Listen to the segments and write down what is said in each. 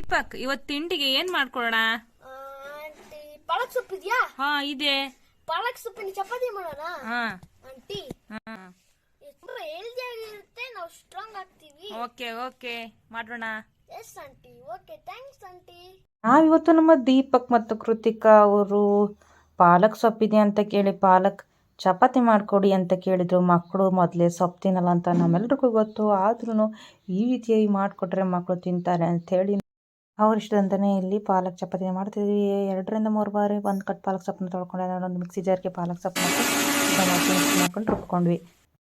ದೀಪಕ್ ಇವತ್ ತಿಂಡಿಗೆ ಏನ್ ಮಾಡ್ಕೊಳ್ಳೋಣ ಪಾಲಕ್ ಸೊಪ್ಪು ಇದೆಯಾ? ಹಾ ಇದೆ. ಪಾಲಕ್ ಸೊಪ್ಪಿನ ಚಪಾತಿ ಮಾಡೋಣ? ಹಾ. ಆಂಟಿ ಹಾ. ತುಂಬಾ ಹೆಲ್ದಿ ಆಗಿರುತ್ತೆ ನಾವು ಸ್ಟ್ರಾಂಗ್ ಆಗ್ತೀವಿ. Okay okay. ಮಾಡೋಣ. Yes aunty. Okay thanks aunty. ನಾವಿವತ್ತು ನಮ್ಮ ದೀಪಕ್ ಮತ್ತು ಕೃತಿಕಾ ಅವರು ಪಾಲಕ್ ಸೊಪ್ಪಿದೆ ಅಂತ ಕೇಳಿ ಪಾಲಕ್ ಚಪಾತಿ ಮಾಡಿಕೊಡಿ ಅಂತ ಕೇಳಿದ್ರು. ಮಕ್ಕಳು ಮೊದಲೇ ಸೊಪ್ಪು ತಿನ್ನಲ್ಲ ಅಂತ ನಮ್ಮೆಲ್ರಿಗೂ ಗೊತ್ತು. ಆದ್ರೂ ಈ ರೀತಿಯಾಗಿ ಮಾಡಿಕೊಟ್ರೆ ಮಕ್ಕಳು ತಿಂತಾರೆ ಅಂಥೇಳಿ ಅವ್ರ ಇಷ್ಟದಂತನೇ ಇಲ್ಲಿ ಪಾಲಕ್ ಚಪಾತಿ ಮಾಡ್ತಿದ್ವಿ. ಎರಡರಿಂದ ಮೂರು ಬಾರಿ ಒಂದು ಕಟ್ ಪಾಲಕ್ ಸೊಪ್ಪನ್ನ ತೊಳ್ಕೊಂಡೆ. ಒಂದು ಮಿಕ್ಸಿ ಜಾರ್ಗೆ ಪಾಲಕ್ ಸೊಪ್ಪು ಮಾಡ್ಕೊಂಡು ರುಬ್ಕೊಂಡ್ವಿ.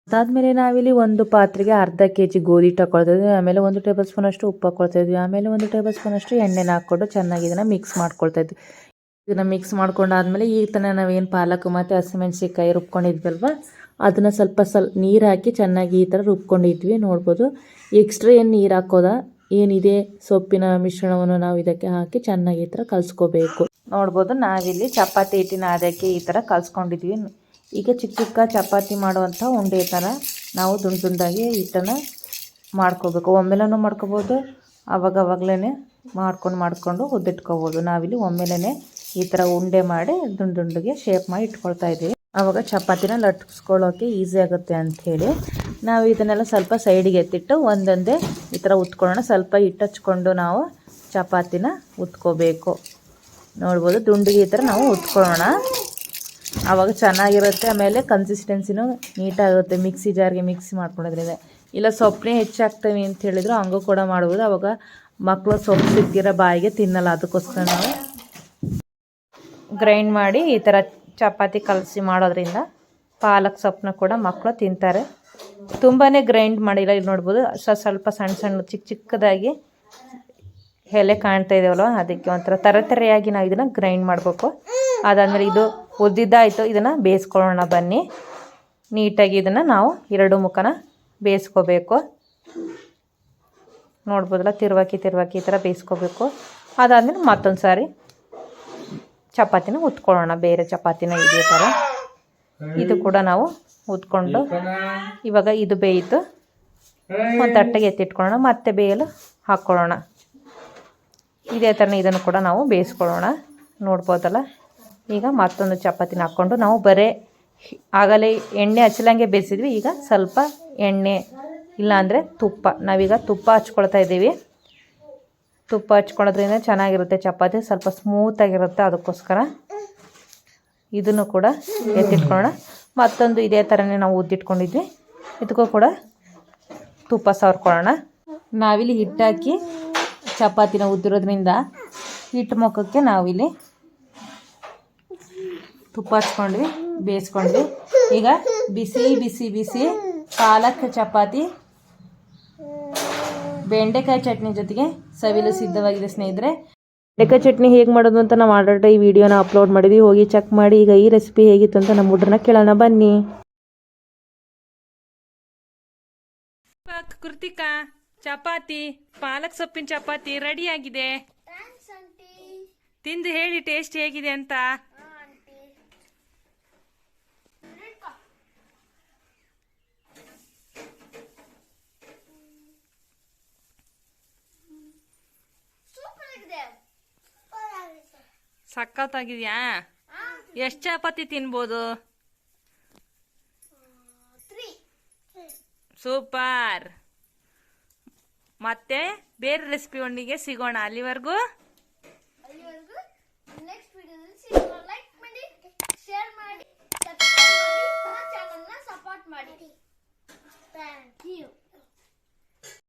ಅದಾದಮೇಲೆ ನಾವಿಲ್ಲಿ ಒಂದು ಪಾತ್ರೆಗೆ ಅರ್ಧ ಕೆ ಜಿ ಗೋಧಿ ಹಾಕೊಳ್ತಾ ಇದ್ವಿ ಆಮೇಲೆ ಒಂದು ಟೇಬಲ್ ಸ್ಪೂನ್ ಅಷ್ಟು ಉಪ್ಪು ಹಾಕೊಳ್ತಾ ಇದ್ವಿ ಆಮೇಲೆ ಒಂದು ಟೇಬಲ್ ಸ್ಪೂನ್ ಅಷ್ಟು ಎಣ್ಣೆನ ಹಾಕ್ಕೊಂಡು ಚೆನ್ನಾಗಿ ಇದನ್ನು ಮಿಕ್ಸ್ ಮಾಡ್ಕೊಳ್ತಾ ಇದ್ವಿ ಇದನ್ನು ಮಿಕ್ಸ್ ಮಾಡ್ಕೊಂಡಾದ್ಮೇಲೆ ಈಗ ತನಕ ನಾವೇನು ಪಾಲಕ್ ಮತ್ತು ಹಸಿಮೆಣ್ಸಿಕಾಯಿ ರುಬ್ಕೊಂಡಿದ್ವಲ್ವ, ಅದನ್ನು ಸ್ವಲ್ಪ ಸ್ವಲ್ಪ ನೀರು ಹಾಕಿ ಚೆನ್ನಾಗಿ ಈ ಥರ ರುಬ್ಕೊಂಡಿದ್ವಿ. ನೋಡ್ಬೋದು ಎಕ್ಸ್ಟ್ರಾ ಏನು ನೀರು ಹಾಕೋದ? ಏನಿದೆ ಸೊಪ್ಪಿನ ಮಿಶ್ರಣವನ್ನು ನಾವು ಇದಕ್ಕೆ ಹಾಕಿ ಚೆನ್ನಾಗಿ ಈ ಥರ ಕಲಿಸ್ಕೋಬೇಕು. ನೋಡ್ಬೋದು, ನಾವಿಲ್ಲಿ ಚಪಾತಿ ಹಿಟ್ಟಿನ ಅದಕ್ಕೆ ಈ ಥರ ಕಲಿಸ್ಕೊಂಡಿದ್ವಿ. ಈಗ ಚಿಕ್ಕ ಚಿಕ್ಕ ಚಪಾತಿ ಮಾಡುವಂಥ ಉಂಡೆ ಥರ ನಾವು ದುಂಡು ದುಂಡಾಗಿ ಹಿಟ್ಟನ್ನು ಮಾಡ್ಕೋಬೇಕು. ಒಮ್ಮೆಲೂ ಮಾಡ್ಕೋಬೋದು ಅವಾಗವಾಗಲೇ ಮಾಡ್ಕೊಂಡು ಮಾಡ್ಕೊಂಡು ಉದ್ದಿಟ್ಕೋಬೋದು. ನಾವಿಲ್ಲಿ ಒಮ್ಮೆಲೇ ಈ ಥರ ಉಂಡೆ ಮಾಡಿ ದುಂಡು ದುಂಡಿಗೆ ಶೇಪ್ ಮಾಡಿ ಇಟ್ಕೊಳ್ತಾ ಇದ್ದೀವಿ. ಆವಾಗ ಚಪಾತಿನ ಲಟ್ಸ್ಕೊಳ್ಳೋಕ್ಕೆ ಈಸಿ ಆಗುತ್ತೆ ಅಂಥೇಳಿ. ನಾವು ಇದನ್ನೆಲ್ಲ ಸ್ವಲ್ಪ ಸೈಡಿಗೆ ಎತ್ತಿಟ್ಟು ಒಂದೊಂದೇ ಈ ಥರ ಉತ್ಕೊಳ್ಳೋಣ. ಸ್ವಲ್ಪ ಹಿಟ್ಟು ಹಚ್ಕೊಂಡು ನಾವು ಚಪಾತಿನ ಉತ್ಕೋಬೇಕು. ನೋಡ್ಬೋದು ದುಂಡಿಗೆ ಈ ಥರ ನಾವು ಉತ್ಕೊಳ್ಳೋಣ. ಆವಾಗ ಚೆನ್ನಾಗಿರುತ್ತೆ, ಆಮೇಲೆ ಕನ್ಸಿಸ್ಟೆನ್ಸಿನೂ ನೀಟಾಗುತ್ತೆ ಮಿಕ್ಸಿ ಜಾರ್ಗೆ ಮಿಕ್ಸಿ ಮಾಡ್ಕೊಳೋದ್ರಿಂದ ಇಲ್ಲ ಸೊಪ್ಪನ್ನೇ ಹೆಚ್ಚಾಗ್ತವೆ ಅಂತ ಹೇಳಿದ್ರು ಹಂಗೂ ಕೂಡ ಮಾಡ್ಬೋದು. ಆವಾಗ ಮಕ್ಕಳು ಸೊಪ್ಪು ಸಿಕ್ಕಿರೋ ಬಾಯಿಗೆ ತಿನ್ನಲ್ಲ, ಅದಕ್ಕೋಸ್ಕರ ನಾವು ಗ್ರೈಂಡ್ ಮಾಡಿ ಈ ಥರ ಚಪಾತಿ ಕಲಸಿ ಮಾಡೋದ್ರಿಂದ ಪಾಲಕ್ ಸೊಪ್ಪನ್ನ ಕೂಡ ಮಕ್ಕಳು ತಿಂತಾರೆ. ತುಂಬಾ ಗ್ರೈಂಡ್ ಮಾಡಿಲ್ಲ, ಇಲ್ಲಿ ನೋಡ್ಬೋದು. ಸ್ವ- ಸ್ವಲ್ಪ ಸಣ್ಣ ಸಣ್ಣ ಚಿಕ್ಕ ಚಿಕ್ಕದಾಗಿ ಎಲೆ ಕಾಣ್ತಾ ಇದಾವಲ್ವ? ಅದಕ್ಕೆ ಒಂಥರ ತರ ತರೆಯಾಗಿ ನಾವು ಇದನ್ನು ಗ್ರೈಂಡ್ ಮಾಡಬೇಕು. ಅದಾದಮೇಲೆ ಇದು ಉದ್ದಿದ್ದಾಯಿತು ಇದನ್ನು ಬೇಯಿಸ್ಕೊಳ್ಳೋಣ ಬನ್ನಿ. ನೀಟಾಗಿ ಇದನ್ನು ನಾವು ಎರಡು ಮುಖನ ಬೇಯಿಸ್ಕೋಬೇಕು. ನೋಡ್ಬೋದಲ್ಲ, ತಿರುವಾಕಿ ತಿರುವಾಕಿ ಈ ಥರ ಬೇಯಿಸ್ಕೋಬೇಕು. ಅದಾದಮೇಲೆ ಮತ್ತೊಂದು ಸಾರಿ ಚಪಾತಿನ ಉತ್ಕೊಳ್ಳೋಣ ಬೇರೆ ಚಪಾತಿನ ಇದೇ ಥರ ಇದು ಕೂಡ ನಾವು ಉತ್ಕೊಂಡು ಇವಾಗ ಇದು ಬೇಯಿತು. ಒಂದು ತಟ್ಟೆಗೆ ಎತ್ತಿಟ್ಕೊಳ್ಳೋಣ ಮತ್ತೆ ಬೇಯಲು ಹಾಕ್ಕೊಳ್ಳೋಣ. ಇದೇ ಥರ ಇದನ್ನು ಕೂಡ ನಾವು ಬೇಯಿಸ್ಕೊಳ್ಳೋಣ. ನೋಡ್ಬೋದಲ್ಲ? ಈಗ ಮತ್ತೊಂದು ಚಪಾತಿನ ಹಾಕ್ಕೊಂಡು ನಾವು ಬರೇ ಆಗಲೇ ಎಣ್ಣೆ ಹಚ್ಚಲಂಗೆ ಬೇಯಿಸಿದ್ವಿ. ಈಗ ಸ್ವಲ್ಪ ಎಣ್ಣೆ ಇಲ್ಲಾಂದರೆ ತುಪ್ಪ. ನಾವೀಗ ತುಪ್ಪ ಹಚ್ಕೊಳ್ತಾ ಇದ್ದೀವಿ. ತುಪ್ಪ ಹಚ್ಕೊಳ್ಳೋದ್ರಿಂದ ಚೆನ್ನಾಗಿರುತ್ತೆ ಚಪಾತಿ. ಸ್ವಲ್ಪ ಸ್ಮೂತಾಗಿರುತ್ತೆ ಅದಕ್ಕೋಸ್ಕರ. ಇದನ್ನು ಕೂಡ ಎತ್ತಿಟ್ಕೊಳ್ಳೋಣ. ಮತ್ತೊಂದು ಇದೇ ಥರನೇ ನಾವು ಉದ್ದಿಟ್ಕೊಂಡಿದ್ವಿ. ಇದಕ್ಕೂ ಕೂಡ ತುಪ್ಪ ಸವರ್ಕೊಳ್ಳೋಣ ನಾವಿಲ್ಲಿ ಹಿಟ್ಟಾಕಿ ಚಪಾತಿನ ಉದ್ದಿರೋದ್ರಿಂದ ಹಿಟ್ಟು ಮುಖಕ್ಕೆ ನಾವಿಲ್ಲಿ ತುಪ್ಪ ಹಚ್ಕೊಂಡ್ವಿ, ಬೇಯಿಸ್ಕೊಂಡ್ವಿ. ಈಗ ಬಿಸಿ ಬಿಸಿ ಬಿಸಿ ಪಾಲಕ್ ಚಪಾತಿ, ಬೆಂಡೆಕಾಯಿ ಚಟ್ನಿ ಜೊತೆಗೆ ಸವಿಲು ಸಿದ್ಧವಾಗಿದೆ ಸ್ನೇಹಿತರೆ. ಬೆಂಡೆಕಾಯಿ ಚಟ್ನಿ ಹೇಗೆ ಮಾಡೋದು ಅಂತ ನಾವು ಆಲ್ರೆಡಿ ಈ ವಿಡಿಯೋನ ಅಪ್ಲೋಡ್ ಮಾಡಿದ್ವಿ. ಹೋಗಿ ಚೆಕ್ ಮಾಡಿ ಈಗ ಈ ರೆಸಿಪಿ ಹೇಗಿತ್ತು ಅಂತ ನಮ್ಮ ಹುಡ್ರನ್ನ ಕೇಳೋಣ. ಬನ್ನಿ. ಪಾಕ್ ಕೃತಿಕಾ ಚಪಾತಿ ಪಾಲಕ್ ಸೊಪ್ಪಿನ ಚಪಾತಿ ರೆಡಿ ಆಗಿದೆ. ತಿಂದು ಹೇಳಿ ಟೇಸ್ಟ್ ಹೇಗಿದೆ ಅಂತ ಆಂಟಿ ಸೂಪರ್ ಆಗಿದೆ ಸೂಪರ್ ಆಗಿದೆ ಸಖತ್ತಾಗಿದ್ಯಾ? ಎಷ್ಟು ಚಪಾತಿ ತಿನ್ಬೋದು? ಸೂಪರ್. ಮತ್ತೆ ಬೇರೆ ರೆಸಿಪಿ ಒಂದಿಗೆ ಸಿಗೋಣ ಅಲ್ಲಿವರೆಗೂ.